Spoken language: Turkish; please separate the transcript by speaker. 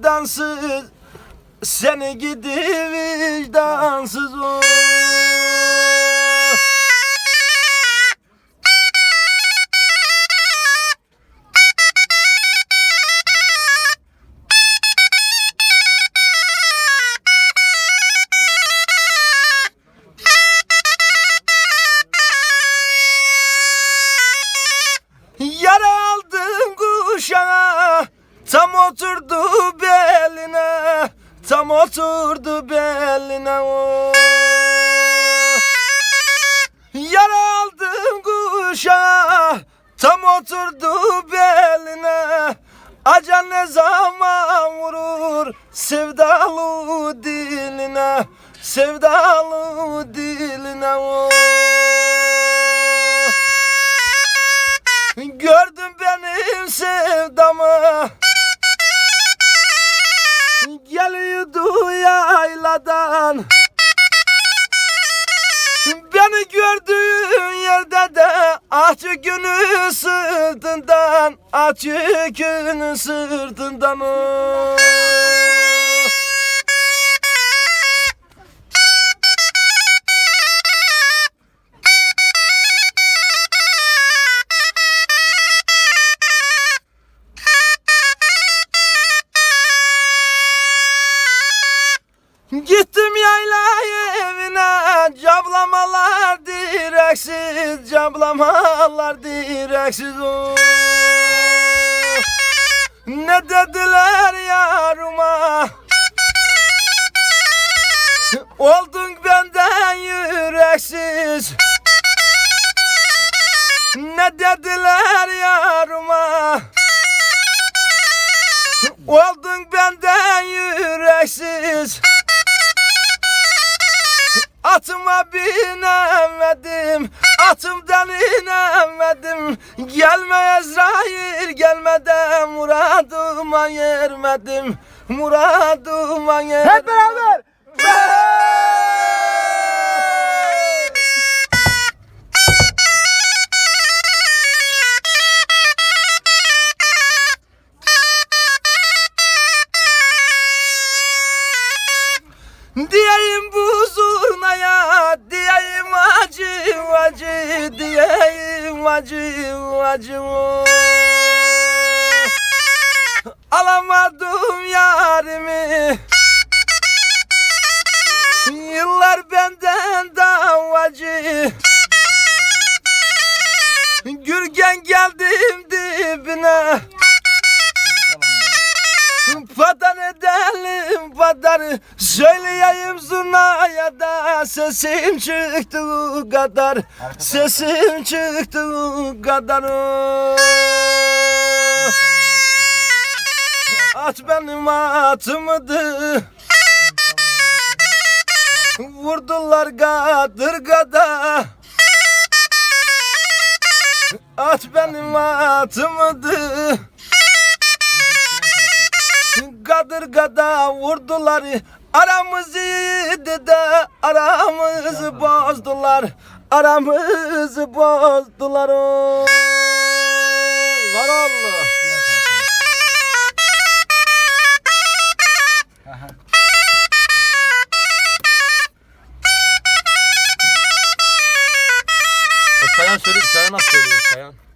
Speaker 1: vicdansız Seni gidi vicdansız o oturdu beline Tam oturdu beline o Yara aldın kuşağa Tam oturdu beline. Acan ne zaman vurur Sevdalı diline Sevdalı diline o Aç günü sırtından Aç günü sırtından oh. Direksiz Cablamalar direksiz oh. Ne dediler yarıma? Oldun benden yüreksiz. Ne dediler yarıma? Oldun benden yüreksiz Atıma binemedim Atımdan inemedim. Gelme Ezrail gelmeden Muradıma yermedim. Muradıma yermedim.
Speaker 2: Hep beraber.
Speaker 1: Diyeyim bu acı Diyeyim acı acı padar Söyleyeyim zurnaya da Sesim çıktı kadar. Sesim çıktı kadar. At benim atımdı. Vurdular kadırgada At benim atımdı kadırgada vurdular Aramızı dede aramızı bozdular Aramızı bozdular oy. Var Allah Sayan söylüyor, Sayan nasıl söylüyor Sayan?